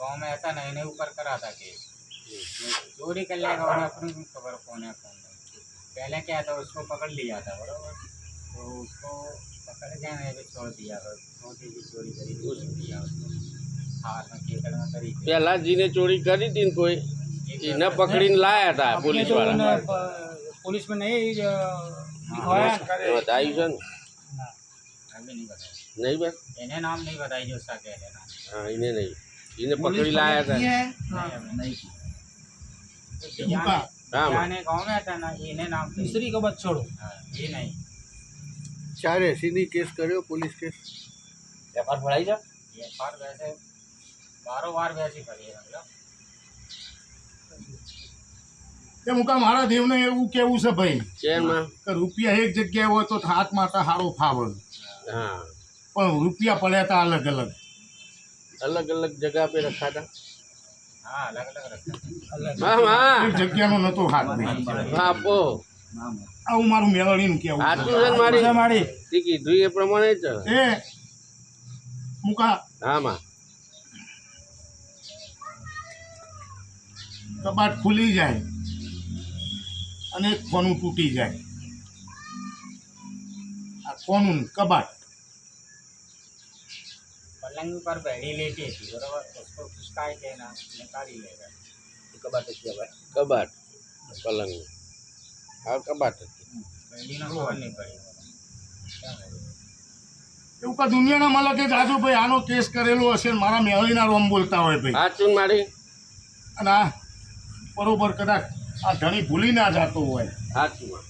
गाँव में ऐसा नए नए ऊपर करा था कि चोरी कर लिया गाँव ने अपनी खबर कौन है कौन नहीं। पहले क्या था उसको पकड़ लिया था बराबर। तो उसको पकड़ गए मैंने छोड़ दिया छोटी सी चोरी करी कुछ दिया उसको। हाथ में केकड़ में करी। पहला जी ने चोरी करी थी इनको न पकड़ी लाया था पुलिस वाला। पुलिस में नहीं हाँ, बताई सर। नहीं बताया। नहीं बस इन्हें नाम नहीं बताई जो उसका कह देना हाँ इन्हें नहीं। એને પકડી લાયા હતા नहीं ये मुका હા માં. जाने गाँव में था ना इन्हें नाम नहीं दूसरी का बात छोड़ो हाँ, ये नहीं ચારે સીધી કેસ કર્યો પોલીસ કેસ व्यापार बढ़ाई जा ये बार वैसे बारो बार वैसे करिए मतलब એ મુકા મારા દેવને એવું કેવું છે ભાઈ ચેનમાં કે રૂપિયા એક જગ્યાએ હોય તો હાથ માટે સારો ફાવે હા પણ રૂપિયા પડ્યા તા અલગ અલગ અલગ અલગ જગ્યા પે રખા હતા મારું મેળણીનું કેવું આટલું છે કબાટ ખુલી જાય અને કોનું તૂટી જાય. આ ખોનું કબાટ. पलंग पर बैठी लेटी थी बराबर उसको खिसकाए थे ना निकाली लेगा કબાટ પલંગ હા કબાટ હતી बैठी ना खबर नहीं पड़ी क्या करें? એવું કે દુનિયાના મલકે જાજો ભાઈ આનો કેસ કરેલો હશે ને મારા મેળવીના રોમ બોલતા હોય ભાઈ સાચું ને મારી અને આ બરોબર કદાચ આ ધણી ભૂલી ના જતો હોય સાચું માં.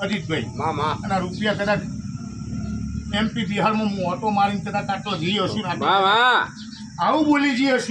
અજીતભાઈ માં માં અને આ રૂપિયા કદાચ એમપી બિહારમાં હું ઓટો મારીને તેના કાટલો જઈ હશું આવું બોલી જઈ હશું.